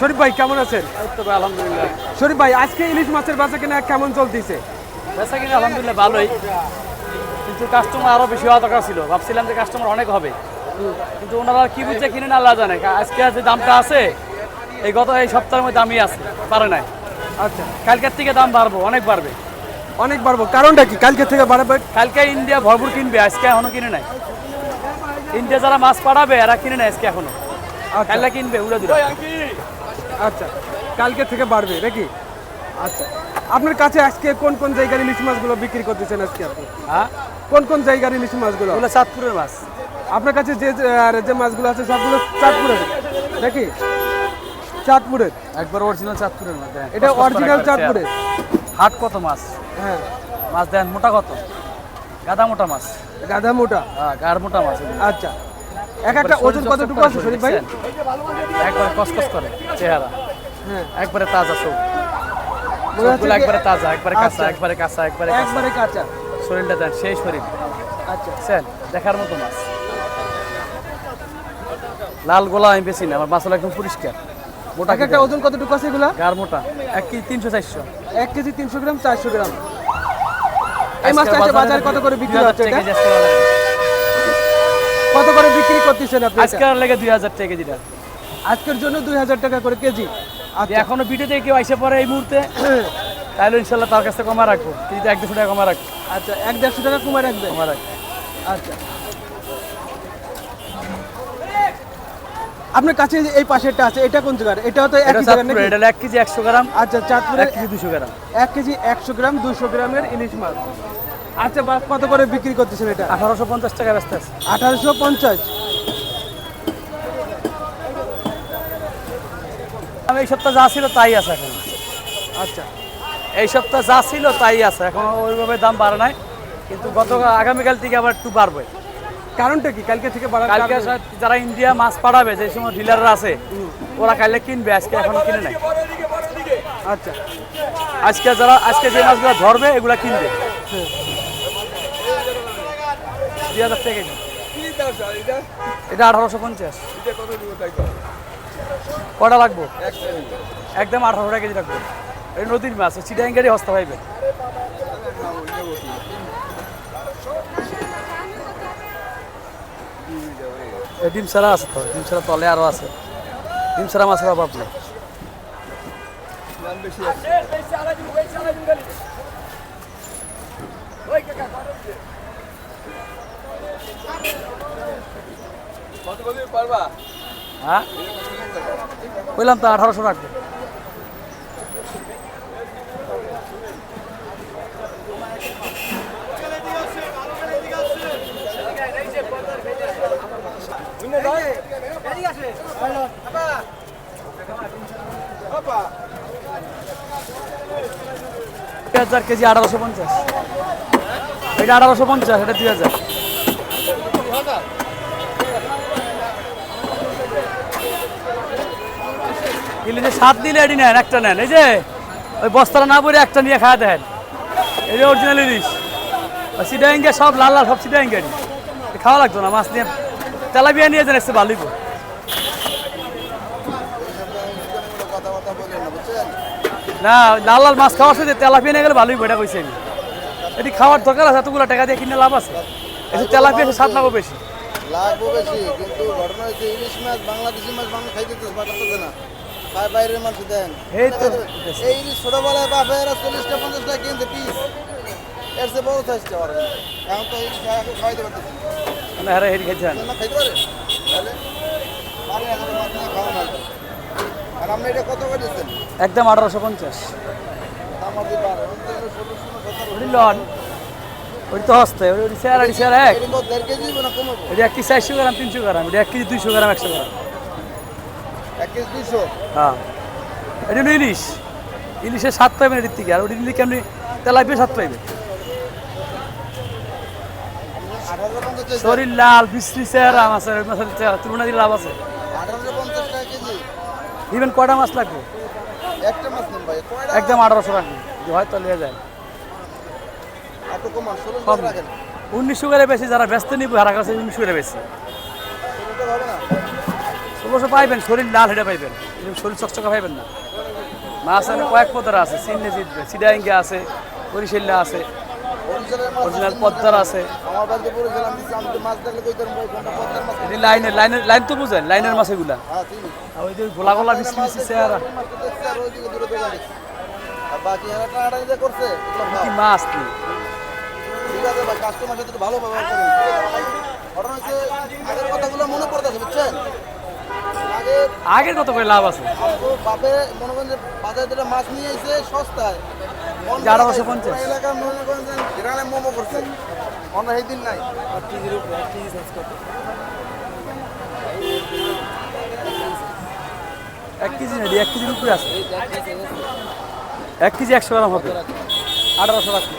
শরীফ ভাই কেমন আছেন? আলহামদুলিল্লাহ। শরীফ ভাই আজকে ইলিশ মাছের বেচা কিনা কেমন চলতেছে? বেচা কিনা আলহামদুলিল্লাহ ভালোই। কিন্তু কাস্টমার আরও বেশি হওয়া দরকার ছিল। ভাবছিলাম যে কাস্টমার অনেক হবে। কিন্তু ওনারা কি বুঝছে কিনে না আল্লাহ জানে। আজকে যে দামটা আছে এই গত এই সপ্তাহের মধ্যে দামই আছে পারে নাই। আচ্ছা। কালকের থেকে দাম বাড়বো অনেক বাড়বে। অনেক বাড়বো। কারণটা কি? কালকে থেকে বাড়াবে? কালকে ইন্ডিয়া ভরপুর কিনবে আজকে এখনও কিনে নাই। ইন্ডিয়া যারা মাছ পাঠাবে এরা কিনে নেয় আজকে এখনও। আচ্ছা। কালকে কিনবে উড়ে দিল আচ্ছা কালকে থেকে বাড়বে নাকি? আচ্ছা আপনার কাছে আজকে কোন কোন জায়গার ইলিশ মাছগুলো বিক্রি করতেছেন আজকে আপনি? হ্যাঁ? কোন কোন জায়গার ইলিশ মাছগুলো? ওগুলো চাঁদপুরের মাছ। আপনার কাছে যে যে- আর যে মাছগুলো আছে সবগুলো চাঁদপুরের নাকি? চাঁদপুরের? একবার অরিজিনাল চাঁদপুরের মাছ এটা অরিজিনাল চাঁদপুরের? হাট কত মাছ? হ্যাঁ। মাছ দেন মোটা কত? গাদা মোটা মাছ। গাদা মোটা? হ্যাঁ গার মোটা মাছ। আচ্ছা। এক একটা ওজন কতটুকু আছে শরীফ ভাই? একবারে কসকস করে চেহারা। হ্যাঁ। একবারে তাজা সব সবগুলো একবারে তাজা একবারে কাঁচা আচ্ছা। একবারে কাঁচা একবারে একবারে কাঁচা। শরীরটা দেন সেই শরীর। আচ্ছা। বুঝছেন দেখার মতো মাছ। লাল গোলা আমি বেশি না আমার মাছগুলো একদম পরিষ্কার। মোটা একটা ওজন কতটুকু আছে এগুলা? গার মোটা। এক কেজি তিনশো চারশো। এক কেজি তিনশো গ্রাম চারশো গ্রাম। এই মাছটা বাজারে কত করে বিক্রি 2000 হচ্ছে টাকা এটা? কেজি আজকে বাজারে। কত করে বিক্রি করতেছেন আপনি এটা? আজকে আর লেগে দুই হাজার টাকা কেজিটা আজকের জন্য দুই হাজার টাকা করে কেজি। আচ্ছা। এখনও ভিডিও থেকে কেউ আইসে পরে এই মুহূর্তে তাহলে ইনশাল্লাহ তার কাছে কমা রাখব। কেজিতে এক দুশো টাকা কমা রাখব আচ্ছা এক দেড়শো টাকা কমে রাখবে কমা রাখব আচ্ছা। আপনার কাছে এই পাশেরটা আছে এটা কোন জায়গার এটাও তো এটা একই জায়গার নাকি? এটা হলো এক কেজি একশো গ্রাম। আচ্ছা চাঁদপুরে এক কেজি দুশো গ্রাম। এক কেজি একশো গ্রাম দুশো গ্রামের ইলিশ মাছ। আচ্ছা কত করে বিক্রি করতেছেন এটা? আঠারোশো পঞ্চাশ টাকা ব্যস্ত আছে। আঠারোশো পঞ্চাশ। আমি এই সপ্তাহ যা ছিল তাই আছে এখন। আচ্ছা। এই সপ্তাহ যা ছিল তাই আছে। এখন ওইভাবে দাম বাড়ে নাই কিন্তু গত আগামীকাল থেকে আবার একটু বাড়বে। কারণটা কি? কালকে থেকে কালকে যারা ইন্ডিয়া মাছ পাঠাবে যে সময় ডিলাররা আছে ওরা কালকে কিনবে আজকে এখনও কিনে নাই। আচ্ছা। আজকে যারা আজকে যে মাছগুলো ধরবে এগুলা কিনবে হ্যাঁ। দুই হাজার টাকা এটা আঠারোশো পঞ্চাশ। কটা লাগবো? একদম আঠারোশো টাকা কেজি রাখব এই নদীর মাছ চিটাং গাড়ি হস্তা পাইবে। ডিম ছাড়া আছে তো, ডিম ছাড়া তলে আরও আছে। ডিম ছাড়া মাছের অভাব নেই। হ্যাঁ? বললাম তো আঠারোশো রাখব। হাজার কেজি আঠারোশো পঞ্চাশ। এটা আঠারোশো পঞ্চাশ, এটা দুই হাজার। ইলিশে সাত দিলে এটি নেন, একটা নেন। এই যে, ওই বস্তাটা না পরে একটা নিয়ে খাওয়া দেন। এই যে অরিজিনাল ইলিশ। সিটাইঙ্গে সব লাল লাল, সব সিটাইঙ্গে খাওয়া লাগতো না, মাছ নিয়ে তেলাপিয়া নিয়ে যান এসে ভালোই না, লাল লাল মাছ খাওয়ার সাথে তেলাপিয়া নিয়ে গেলে ভালোই বইটা কইছি আমি এটি খাওয়ার দরকার আছে, এতগুলো টাকা দিয়ে কিনে লাভ আছে। এসে তেলাপিয়া স্বাদ লাগবে বেশি। লাগবো বেশি কিন্তু ঘটনা হচ্ছে ইলিশ মাছ বাংলাদেশি মাছ বাংলা খাইতে তো পারতেছে না। বাইরের মানুষ দেন। এই তো। এই ইলিশ ছোটবেলায় বাপেরা চল্লিশটা পঞ্চাশটা কিনতে পিস। এর চেয়ে বড় চাইছে পারবে এখন তো ইলিশ খাই- খাওয়াইতে পারতেছে না। হ্যাঁ হেরি খাইতে না। খাইতে পারে? তাহলে পারে এখন মাছ না খাওয়া না আর আপনি এটা কত করে দিচ্ছেন? একদম আঠারোশো পঞ্চাশ। দাম আপনি পারে লন ওটি তো হস্তে ওটি চেয়ার আড়ি চেয়ার এক। ওটি এক কেজি চারশো গ্রাম তিনশো গ্রাম এক কেজি দুইশো গ্রাম একশো গ্রাম। এক কেজি দুইশো? হ্যাঁ। এটি হলো ইলিশ। ইলিশের স্বাদ পাইবেন এটির থেকে আর ওটি নিলে কেমনি তেলাপিয়া স্বাদ পাইবে। আঠারোশো শরীর লাল বিশ্রী চেহারা মাছের ওই মাছের তুলনা দিয়ে লাভ আছে। ইভেন কটা মাছ লাগবে? একটা মাছ একদম আঠারোশো যদি হয়তো নিয়ে যায় কম উনিশশো করে বেশি যারা ব্যস্ত নিবে হারা কাছে উনিশশো করে বেশি। ষোলো টাকা হবে না? ষোলো অবশ্য পাইবেন শরীর লাল হেঁটে পাইবেন। শরীর চকচকা পাইবেন না। মাছ আছে কয়েক পদার আছে সিন্নে জিতবে সিডাইঙ্গে আছে বরিশাল্লা আছে অরিজিনাল পদ্মার পদ্মার লাইনের লাইন তো বুঝেন লাইনের মাছ এগুলা ওই যে গোলা গোলা মিষ্টি মিষ্টি চেহারা। মাছ বাকি কি? বা কাস্টমার সাথে ভালো ব্যবহার করুন। ঘটনা হচ্ছে আগের কথাগুলো মনে পড়তেছে বুঝছেন? আগে আগের কত করে লাভ আছে? বাপে মনে করেন যে বাজার থেকে মাছ নিয়ে এসে সস্তায় পঞ্চাশ। এলাকা মনে করেন যে গ্রামে মোমো করছে। অন্য এই দিন নাই। এক কেজি নেই এক কেজির উপরে আছে। এক কেজি একশো গ্রাম হবে। আঠারোশো রাখি